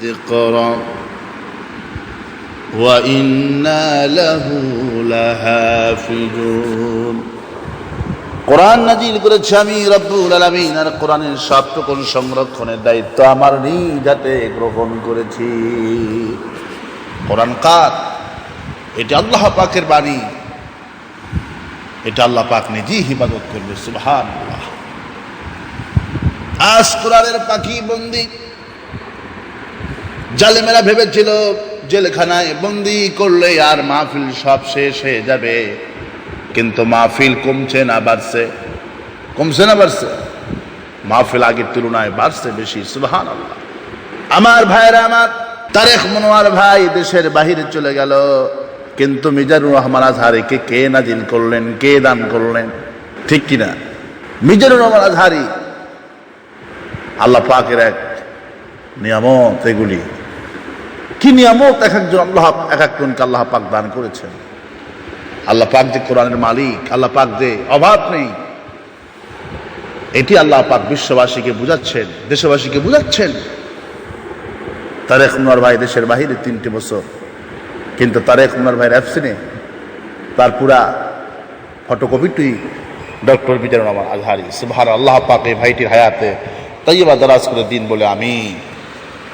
ذكرا وإنا له لحافظون কোরআন নাজিল করেছে আমি রব্বুল আলামিন আর কোরআনের সবটুকুন সংরক্ষণের দায়িত্ব আমার নিজ হাতে গ্রহণ করেছি কোরআন কার এটা আল্লাহ পাকের বাণী এটা আল্লাহ পাক নিজেই হিফাজত করবে সুবহান আজ কোরআনের পাখি বন্দি জালেমেরা ভেবেছিল, জেলখানায় বন্দি করলে আর মাহফিল সব শেষ হয়ে যাবে। কিন্তু মাহফিল কমছে না, বাড়ছে। কমছে না, বাড়ছে। মাহফিল আগের তুলনায় বাড়ছে বেশি সুবহান আল্লাহ আমার ভাইরা আমার তারেক মনোয়ার ভাই দেশের বাহিরে চলে গেল। কিন্তু মিজানুর রহমান আজহারিকে কে নাজিল করলেন, কে দান করলেন? ঠিক কিনা? মিজানুর রহমান আজহারি আল্লাহ পাকের এক নিয়ামত এগুলি। কি নিয়ামত? এক একজন আল্লাহ, এক একজনকে আল্লাহ পাক দান করেছেন। আল্লাহ পাক যে কোরআনের মালিক, আল্লাহ পাক যে অভাব নেই, এটি আল্লাহ পাক বিশ্ববাসীকে বুঝাচ্ছেন, দেশবাসীকে বুঝাচ্ছেন। তারেক উনার ভাই দেশের বাহিরে তিনটি বছর, কিন্তু তারেক উনার ভাইয়ের অ্যাবসিনে তার পুরা ফটোকপিটি ডক্টর বিজারুর রহমান আজহারি সুবহান আল্লাহ পাক ভাইটির হায়াতে তাইবা দারাজ করে দিন বলে আমি